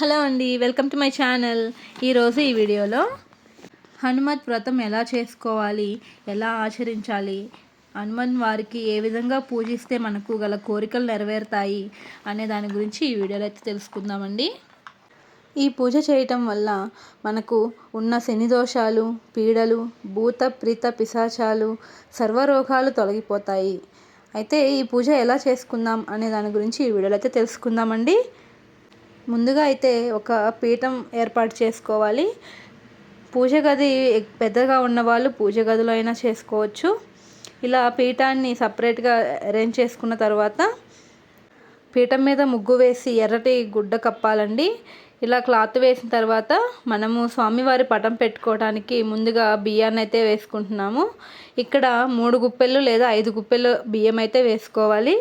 Hello అండి welcome to my channel. ఈరోజు ఈ వీడియోలో హనుమత్ వ్రతం ఎలా చేసుకోవాలి ఎలా ఆచరించాలి హనుమన్ వారికి ఏ విధంగా పూజిస్తే మనకు గల కోరికలు నెరవేరుతాయి అనే దాని గురించి ఈ వీడియోలో అయితే తెలుసుకుందామండి. ఈ పూజ చేయటం వల్ల మనకు ఉన్న శని దోషాలు పీడలు భూత ప్రీత పిశాచాలు సర్వరోగాలు తొలగిపోతాయి. అయితే ఈ పూజ ఎలా చేసుకుందాం అనే దాని గురించి ఈ వీడియోలో అయితే తెలుసుకుందామండి. ముందుగా అయితే ఒక పీఠం ఏర్పాటు చేసుకోవాలి. పూజ గది పెద్దగా ఉన్నవాళ్ళు పూజ గదిలో అయినా చేసుకోవచ్చు. ఇలా పీఠాన్ని సపరేట్గా అరేంజ్ చేసుకున్న తర్వాత పీఠం మీద ముగ్గు వేసి ఎర్రటి గుడ్డ కప్పాలండి. ఇలా క్లాత్ వేసిన తర్వాత మనము స్వామివారి పటం పెట్టుకోవడానికి ముందుగా బియ్యాన్ని అయితే వేసుకుంటున్నాము. ఇక్కడ మూడు గుప్పెలు లేదా ఐదు గుప్పెలు బియ్యం అయితే వేసుకోవాలి.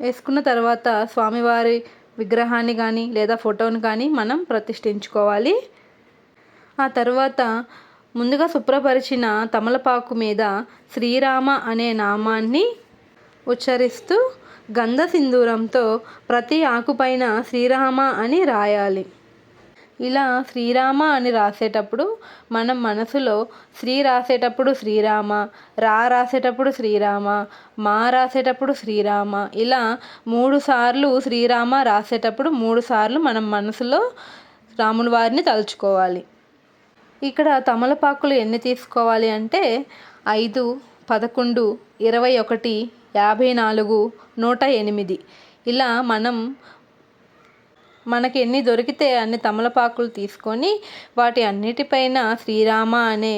వేసుకున్న తర్వాత స్వామివారి విగ్రహాన్ని కానీ లేదా ఫోటోని కానీ మనం ప్రతిష్ఠించుకోవాలి. ఆ తర్వాత ముందుగా శుభ్రపరిచిన తమలపాకు మీద శ్రీరామ అనే నామాన్ని ఉచ్చరిస్తూ గంధ సింధూరంతో ప్రతి ఆకుపైన శ్రీరామ అని రాయాలి. ఇలా శ్రీరామ అని రాసేటప్పుడు మనం మనసులో శ్రీ రాసేటప్పుడు శ్రీరామ రా రాసేటప్పుడు శ్రీరామ మా రాసేటప్పుడు శ్రీరామ ఇలా మూడు సార్లు శ్రీరామ రాసేటప్పుడు మూడు సార్లు మనం మనసులో రాముల వారిని తలుచుకోవాలి. ఇక్కడ తమలపాకులు ఎన్ని తీసుకోవాలి అంటే ఐదు పదకొండు ఇరవై ఒకటి యాభై నాలుగు నూట ఎనిమిది. ఇలా మనం మనకి ఎన్ని దొరికితే అన్ని తమలపాకులు తీసుకొని వాటి అన్నిటిపైన శ్రీరామ అనే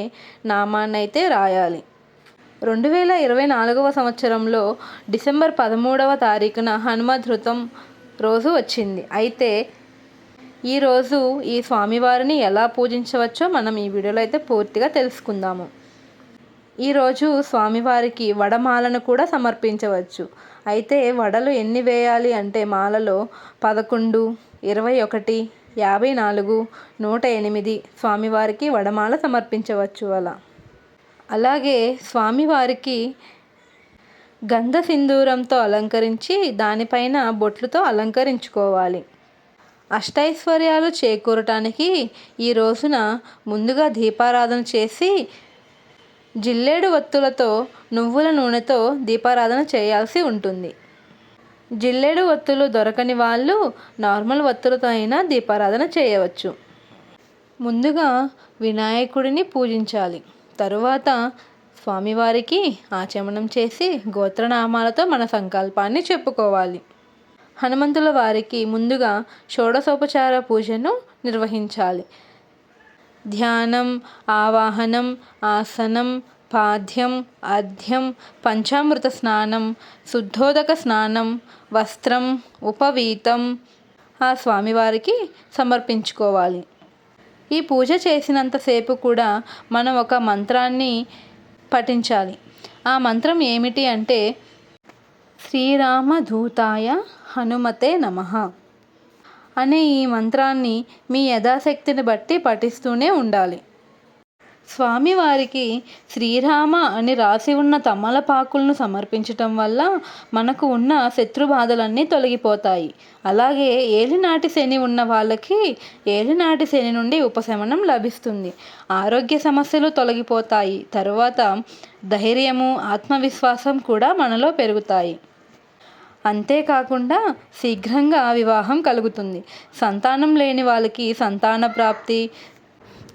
నామాన్ని అయితే రాయాలి. రెండు వేల ఇరవై నాలుగవ సంవత్సరంలో డిసెంబర్ పదమూడవ తారీఖున హనుమధృతం రోజు వచ్చింది. అయితే ఈరోజు ఈ స్వామివారిని ఎలా పూజించవచ్చో మనం ఈ వీడియోలో అయితే పూర్తిగా తెలుసుకుందాము. ఈరోజు స్వామివారికి వడమాలను కూడా సమర్పించవచ్చు. అయితే వడలు ఎన్ని వేయాలి అంటే మాలలో పదకొండు ఇరవై ఒకటి యాభై నాలుగు నూట ఎనిమిది స్వామివారికి వడమాల సమర్పించవచ్చు అలా. అలాగే స్వామివారికి గంధ సింధూరంతో అలంకరించి దానిపైన బొట్లతో అలంకరించుకోవాలి. అష్టైశ్వర్యాలు చేకూరటానికి ఈ రోజున ముందుగా దీపారాధన చేసి జిల్లేడు వత్తులతో నువ్వుల నూనెతో దీపారాధన చేయాల్సి ఉంటుంది. జిల్లేడు ఒత్తులు దొరకని వాళ్ళు నార్మల్ ఒత్తులతో అయినా దీపారాధన చేయవచ్చు. ముందుగా వినాయకుడిని పూజించాలి. తరువాత స్వామివారికి ఆచమనం చేసి గోత్రనామాలతో మన సంకల్పాన్ని చెప్పుకోవాలి. హనుమంతుల వారికి ముందుగా షోడశోపచార పూజను నిర్వహించాలి. ధ్యానం ఆవాహనం ఆసనం పాద్యం అధ్యం పంచామృత స్నానం శుద్ధోదక స్నానం వస్త్రం ఉపవీతం ఆ స్వామివారికి సమర్పించుకోవాలి. ఈ పూజ చేసినంతసేపు కూడా మనం ఒక మంత్రాన్ని పఠించాలి. ఆ మంత్రం ఏమిటి అంటే శ్రీరామధూతాయ హనుమతే నమ అనే ఈ మంత్రాన్ని మీ యథాశక్తిని బట్టి పఠిస్తూనే ఉండాలి. స్వామివారికి శ్రీరామ అని రాసి ఉన్న తమలపాకులను సమర్పించటం వల్ల మనకు ఉన్న శత్రు బాధలన్నీ తొలగిపోతాయి. అలాగే ఏలినాటి శని ఉన్న వాళ్ళకి ఏలినాటి శని నుండి ఉపశమనం లభిస్తుంది. ఆరోగ్య సమస్యలు తొలగిపోతాయి. తరువాత ధైర్యము ఆత్మవిశ్వాసం కూడా మనలో పెరుగుతాయి. అంతేకాకుండా శీఘ్రంగా వివాహం కలుగుతుంది. సంతానం లేని వాళ్ళకి సంతాన ప్రాప్తి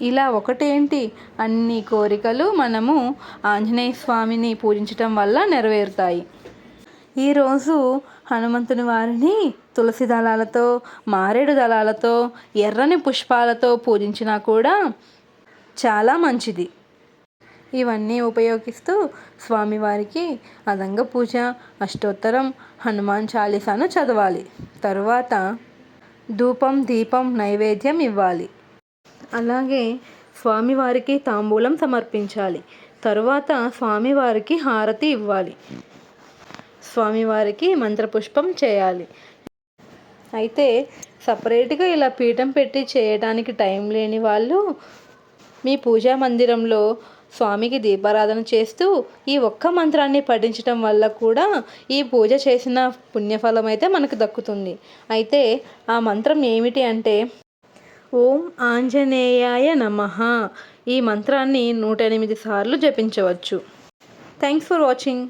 ఇలా ఒకటేంటి? అన్ని కోరికలు మనము ఆంజనేయ స్వామిని పూజించటం వల్ల నెరవేరుతాయి. ఈరోజు హనుమంతుని వారిని తులసి దళాలతో మారేడు దళాలతో ఎర్రని పుష్పాలతో పూజించినా కూడా చాలా మంచిది. ఇవన్నీ ఉపయోగిస్తూ స్వామివారికి అదంగ పూజ అష్టోత్తరం హనుమాన్ చాలీసాను చదవాలి. తరువాత ధూపం దీపం నైవేద్యం ఇవ్వాలి. అలాగే స్వామివారికి తాంబూలం సమర్పించాలి. తరువాత స్వామివారికి హారతి ఇవ్వాలి. స్వామివారికి మంత్రపుష్పం చేయాలి. అయితే సపరేట్గా ఇలా పీఠం పెట్టి చేయడానికి టైం లేని వాళ్ళు మీ పూజా మందిరంలో స్వామికి దీపారాధన చేస్తూ ఈ ఒక్క మంత్రాన్ని పఠించడం వల్ల కూడా ఈ పూజ చేసిన పుణ్యఫలం అయితే మనకు దక్కుతుంది. అయితే ఆ మంత్రం ఏమిటి అంటే ఓం ఆంజనేయాయ నమ. ఈ మంత్రాన్ని నూట ఎనిమిది సార్లు జపించవచ్చు. Thanks for watching